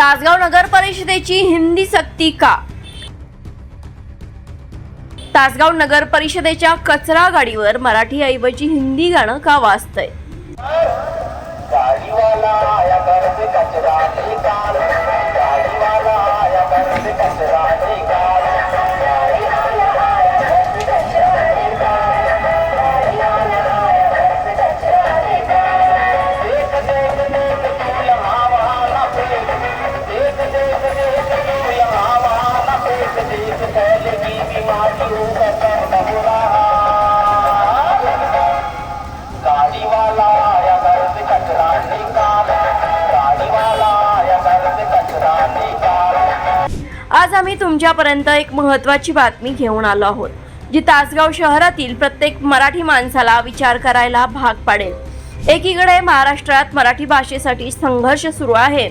तासगाव नगर परिषदेची हिंदी सक्ती का? तासगाव नगर परिषदेच्या कचरा गाडीवर मराठी ऐवजी हिंदी गाणं का वाजतंय? आज आम्ही तुमच्यापर्यंत एक महत्त्वाची बातमी घेऊन आलो आहोत जी तासगाव शहरातील प्रत्येक मराठी माणसाला विचार करायला भाग पाडेल. एकीकडे महाराष्ट्रात मराठी भाषेसाठी संघर्ष सुरू आहे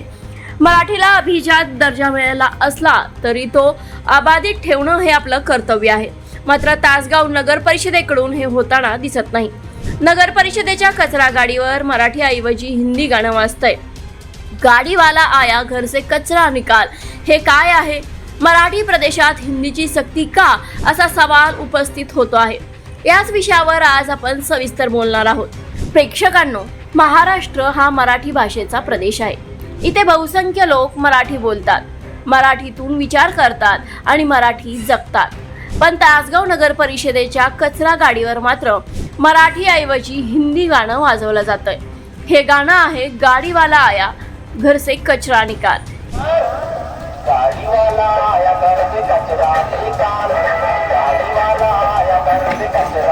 मराठीला अभिजात दर्जा मिळाला असला तरी तो अबाधित ठेवणं हे आपलं कर्तव्य आहे. मात्र तासगाव नगर परिषदेकडून हे होताना दिसत नाही. नगर परिषदेच्या कचरा गाडीवर मराठी ऐवजी हिंदी गाणं वाजतंय. गाडीवाला आया घर से कचरा निकाल हे काय आहे? मराठी प्रदेशात हिंदीची सक्ती का? असा सवाल उपस्थित होतो आहे. याच विषयावर आज आपण सविस्तर बोलणार आहोत. प्रेक्षकांनो महाराष्ट्र हा मराठी भाषेचा प्रदेश आहे. इथे बहुसंख्य लोक मराठी बोलतात. मराठीतून विचार करतात आणि मराठी जगतात. पण तासगाव नगर परिषदेच्या कचरा गाडीवर मात्र मराठीऐवजी हिंदी गाणं वाजवलं जातंय. हे गाणं आहे गाडीवाला आया घर से कचरा निकाल. गाडीवाला आया घर से कचरा निकाल. गाडीवाला आया घर से कचरा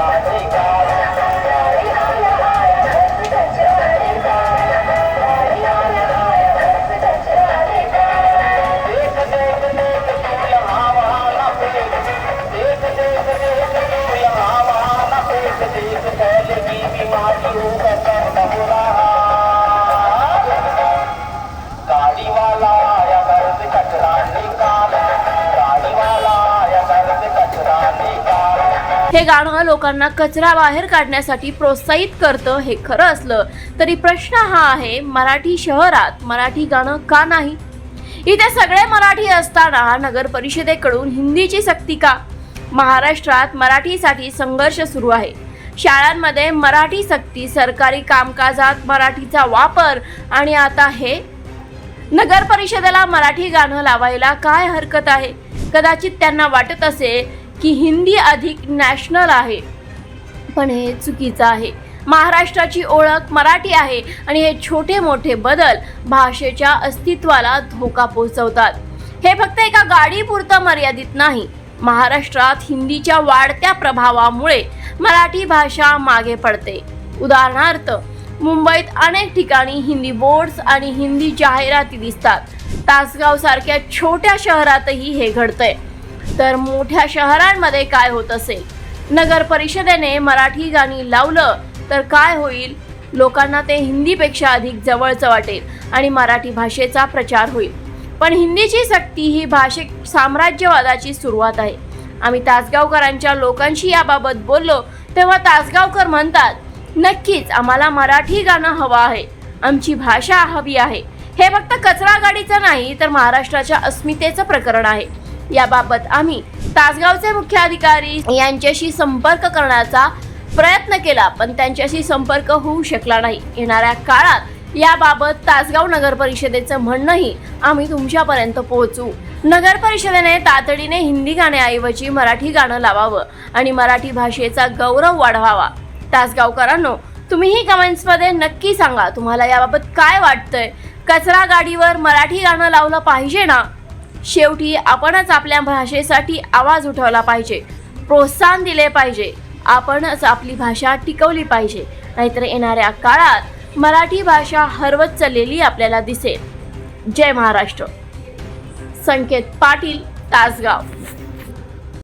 हे गाणं लोकांना कचरा बाहेर काढण्यासाठी प्रोत्साहित करतं हे खरं असलं तरी प्रश्न हा आहे मराठी शहरात मराठी गाणं का नाही? इथे सगळे मराठी असताना नगर परिषदेकडून हिंदीची सक्ती का? महाराष्ट्रात मराठीसाठी संघर्ष सुरू आहे. शाळांमध्ये मराठी सक्ती सरकारी कामकाजात मराठीचा वापर आणि आता हे? नगर परिषदेला मराठी गाणं लावायला काय हरकत आहे? कदाचित त्यांना वाटत असेल की हिंदी अधिक नॅशनल आहे. पण हे चुकीचं आहे. महाराष्ट्राची ओळख मराठी आहे आणि हे छोटे मोठे बदल भाषेच्या अस्तित्वाला धोका पोहोचवतात. हे फक्त एका गाडीपुरतं मर्यादित नाही. महाराष्ट्रात हिंदीच्या वाढत्या प्रभावामुळे मराठी भाषा मागे पडते. उदाहरणार्थ मुंबईत अनेक ठिकाणी हिंदी बोर्ड्स आणि हिंदी जाहिराती दिसतात. तासगाव सारख्या छोट्या शहरातही हे घडतंय. तर मोठ्या शहरांमध्ये काय होत असेल? नगर परिषदेने मराठी गाणी लावलं तर काय होईल? लोकांना ते हिंदीपेक्षा अधिक जवळचं वाटेल आणि मराठी भाषेचा प्रचार होईल. पण हिंदीची सक्ती ही भाषिक साम्राज्यवादाची सुरुवात आहे. आम्ही तासगावकरांच्या लोकांशी याबाबत बोललो तेव्हा तासगावकर म्हणतात नक्कीच आम्हाला मराठी गाणं हवं आहे. आमची भाषा हवी आहे. हे फक्त कचरा गाडीचं नाही तर महाराष्ट्राच्या अस्मितेचं प्रकरण आहे. याबाबत आम्ही तासगावचे मुख्य अधिकारी यांच्याशी संपर्क करण्याचा प्रयत्न केला पण त्यांच्याशी संपर्क होऊ शकला नाही. येणाऱ्या काळात याबाबत तासगाव नगर परिषदेचं म्हणणंही आम्ही तुमच्यापर्यंत पोहोचू. नगर परिषदेने तातडीने हिंदी गाण्याऐवजी मराठी गाणं लावावं आणि मराठी भाषेचा गौरव वाढवावा. तासगावकरांनो तुम्हीही कमेंट्समध्ये नक्की सांगा तुम्हाला याबाबत काय वाटतंय? कचरा गाडीवर मराठी गाणं लावलं पाहिजे ना? शेवटी आपणच आपल्या भाषेसाठी आवाज उठवला पाहिजे प्रोत्साहन दिले पाहिजे आपणच आपली भाषा टिकवली पाहिजे. नाहीतर येणाऱ्या काळात मराठी भाषा हरवत चाललेली आपल्याला दिसेल. जय महाराष्ट्र. संकेत पाटील तासगाव.